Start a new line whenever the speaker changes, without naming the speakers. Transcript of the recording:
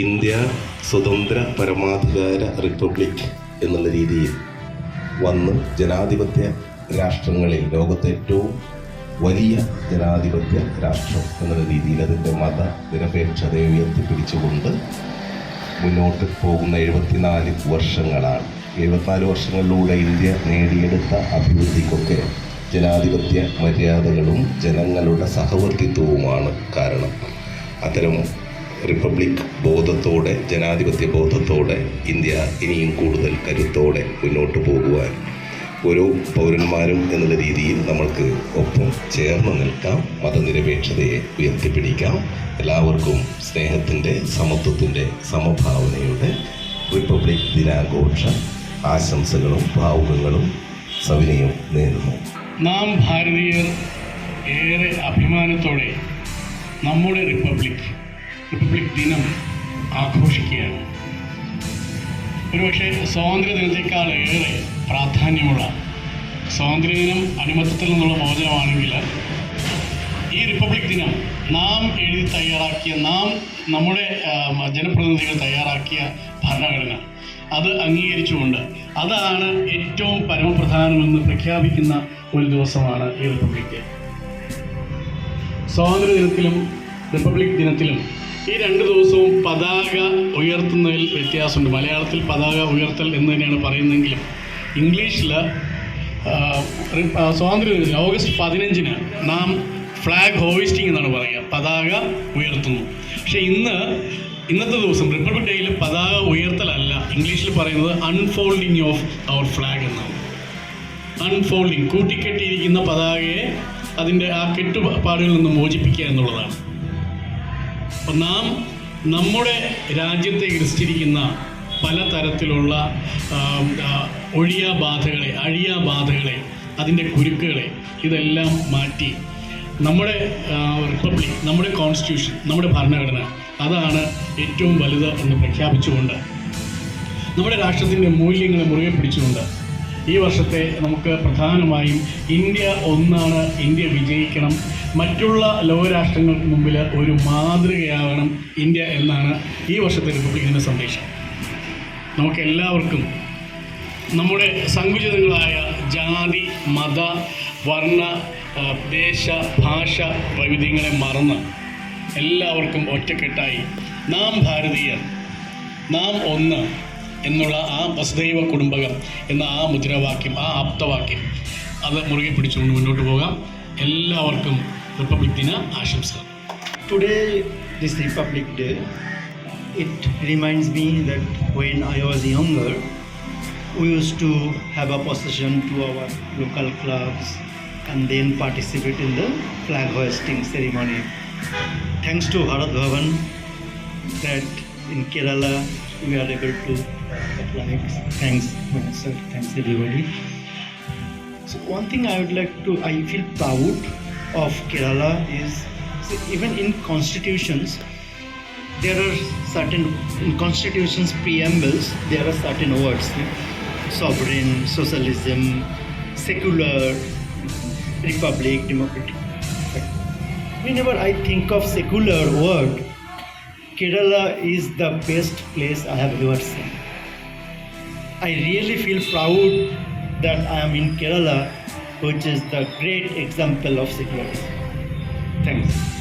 India സ്വതന്ത്ര പരമാധികാര republic എന്നുള്ള രീതിയിൽ വന്ന് ജനാധിപത്യ രാഷ്ട്രങ്ങളിൽ ലോകത്തെ ഏറ്റവും വലിയ ജനാധിപത്യ രാഷ്ട്രം എന്നുള്ള രീതിയിൽ അതിന്റെ മത നിരപേക്ഷതയെ ഉയർത്തിപ്പിടിച്ചുകൊണ്ട് മുന്നോട്ട് പോകുന്ന എഴുപത്തിനാല് വർഷങ്ങളാണ്. എഴുപത്തിനാല് വർഷങ്ങളിലൂടെ ഇന്ത്യ നേടിയെടുത്ത അഭിവൃദ്ധിക്കൊക്കെ ജനാധിപത്യ മര്യാദകളും ജനങ്ങളുടെ സഹവർത്തിത്വവുമാണ് കാരണം. അത്തരം റിപ്പബ്ലിക് ബോധത്തോടെ ജനാധിപത്യ ബോധത്തോടെ ഇന്ത്യ ഇനിയും കൂടുതൽ കരുത്തോടെ മുന്നോട്ട് പോകുവാൻ ഓരോ പൗരന്മാരും എന്നുള്ള രീതിയിൽ നമ്മൾക്ക് ഒപ്പം ചേർന്ന് നിൽക്കാം. മതനിരപേക്ഷതയെ ഉയർത്തിപ്പിടിക്കാം. എല്ലാവർക്കും സ്നേഹത്തിന്റെ സമത്വത്തിന്റെ സമഭാവനയുടെ റിപ്പബ്ലിക് ദിനാഘോഷ ആശംസകളും ഭാവുകങ്ങളും സവിനയം നേരുന്നു.
നാം ഭാരതീയർ ഏറെ അഭിമാനത്തോടെ നമ്മുടെ റിപ്പബ്ലിക് റിപ്പബ്ലിക് ദിനം ആഘോഷിക്കുകയാണ്. ഒരുപക്ഷെ സ്വാതന്ത്ര്യ ദിനത്തേക്കാൾ ഏറെ പ്രാധാന്യമുള്ള സ്വാതന്ത്ര്യദിനം അടിമത്തത്തിൽ നിന്നുള്ള മോചനമാണെങ്കിൽ ഈ റിപ്പബ്ലിക് ദിനം നാം എഴുതി തയ്യാറാക്കിയ നാം നമ്മുടെ ജനപ്രതിനിധികൾ തയ്യാറാക്കിയ ഭരണഘടന. അത് അംഗീകരിച്ചുകൊണ്ട് അതാണ് ഏറ്റവും പരമപ്രധാനമെന്ന് പ്രഖ്യാപിക്കുന്ന ഒരു ദിവസമാണ് ഈ റിപ്പബ്ലിക് ഡേ സ്വാതന്ത്ര്യ ദിനത്തിലും റിപ്പബ്ലിക് ദിനത്തിലും ഈ രണ്ട് ദിവസവും പതാക ഉയർത്തുന്നതിൽ വ്യത്യാസമുണ്ട്. മലയാളത്തിൽ പതാക ഉയർത്തൽ എന്ന് തന്നെയാണ് പറയുന്നതെങ്കിലും ഇംഗ്ലീഷിൽ സ്വാതന്ത്ര്യ ദിനത്തിൽ ഓഗസ്റ്റ് പതിനഞ്ചിന് നാം ഫ്ലാഗ് ഹോയിസ്റ്റിംഗ് എന്നാണ് പറയുക. പതാക ഉയർത്തുന്നു. പക്ഷേ ഇന്ന് ഇന്നത്തെ ദിവസം റിപ്പബ്ലിക് ഡേയിൽ പതാക ഉയർത്തലല്ല. ഇംഗ്ലീഷിൽ പറയുന്നത് അൺഫോൾഡിങ് ഓഫ് അവർ ഫ്ലാഗ് എന്നാണ്. അൺഫോൾഡിങ് കൂട്ടിക്കെട്ടിയിരിക്കുന്ന പതാകയെ അതിന്റെ ആ കെട്ടുപാടുകളിൽ നിന്ന് മോചിപ്പിക്കുക എന്നുള്ളതാണ്. അപ്പം നാം നമ്മുടെ രാജ്യത്തെ ഗ്രസിച്ചിരിക്കുന്ന പലതരത്തിലുള്ള ഒഴിയാ ബാധകളെ അഴിയാ ബാധകളെ അതിന്റെ കുരുക്കുകളെ ഇതെല്ലാം മാറ്റി നമ്മുടെ റിപ്പബ്ലിക് നമ്മുടെ കോൺസ്റ്റിറ്റ്യൂഷൻ നമ്മുടെ ഭരണഘടന അതാണ് ഏറ്റവും വലുത് എന്ന് പ്രഖ്യാപിച്ചുകൊണ്ട് നമ്മുടെ രാഷ്ട്രത്തിന്റെ മൂല്യങ്ങളെ മുറുകെ പിടിച്ചുകൊണ്ട് ഈ വർഷത്തെ നമുക്ക് പ്രധാനമായും ഇന്ത്യ ഒന്നാണ് ഇന്ത്യ വിജയിക്കണം. മറ്റുള്ള ലോകരാഷ്ട്രങ്ങൾക്ക് മുമ്പിൽ ഒരു മാതൃകയാകണം ഇന്ത്യ എന്നാണ് ഈ വർഷത്തെ റിപ്പബ്ലിക്കിന്റെ സന്ദേശം. നമുക്കെല്ലാവർക്കും നമ്മുടെ സങ്കുചിതങ്ങളായ ജാതി മത വർണ ദേശ ഭാഷ വൈവിധ്യങ്ങളെ മറന്ന് എല്ലാവർക്കും ഒറ്റക്കെട്ടായി നാം ഭാരതീയർ നാം ഒന്ന് എന്നുള്ള ആ വസുദൈവ കുടുംബകം എന്ന ആ മുദ്രാവാക്യം ആ ആപ്തവാക്യം അത് മുറുകെ പിടിച്ചുകൊണ്ട് മുന്നോട്ട് പോകാം എല്ലാവർക്കും റിപ്പബ്ലിക് ദിന ആശംസകൾ
today this republic day it reminds me that when I was younger, we used to have a procession to our local clubs and then participate in the flag hoisting ceremony. Thanks to Bharat Bhavan, that in Kerala we are able to Thanks, sir. Thanks everybody. So one thing I would like to, I feel proud of Kerala is even in constitutions, there are certain in constitutions preambles there are certain words like sovereign, socialism, secular, republic, democratic. Whenever I think of secular word, Kerala is the best place I have ever seen. I really feel proud that I am in Kerala, which is the great example of security. Thanks.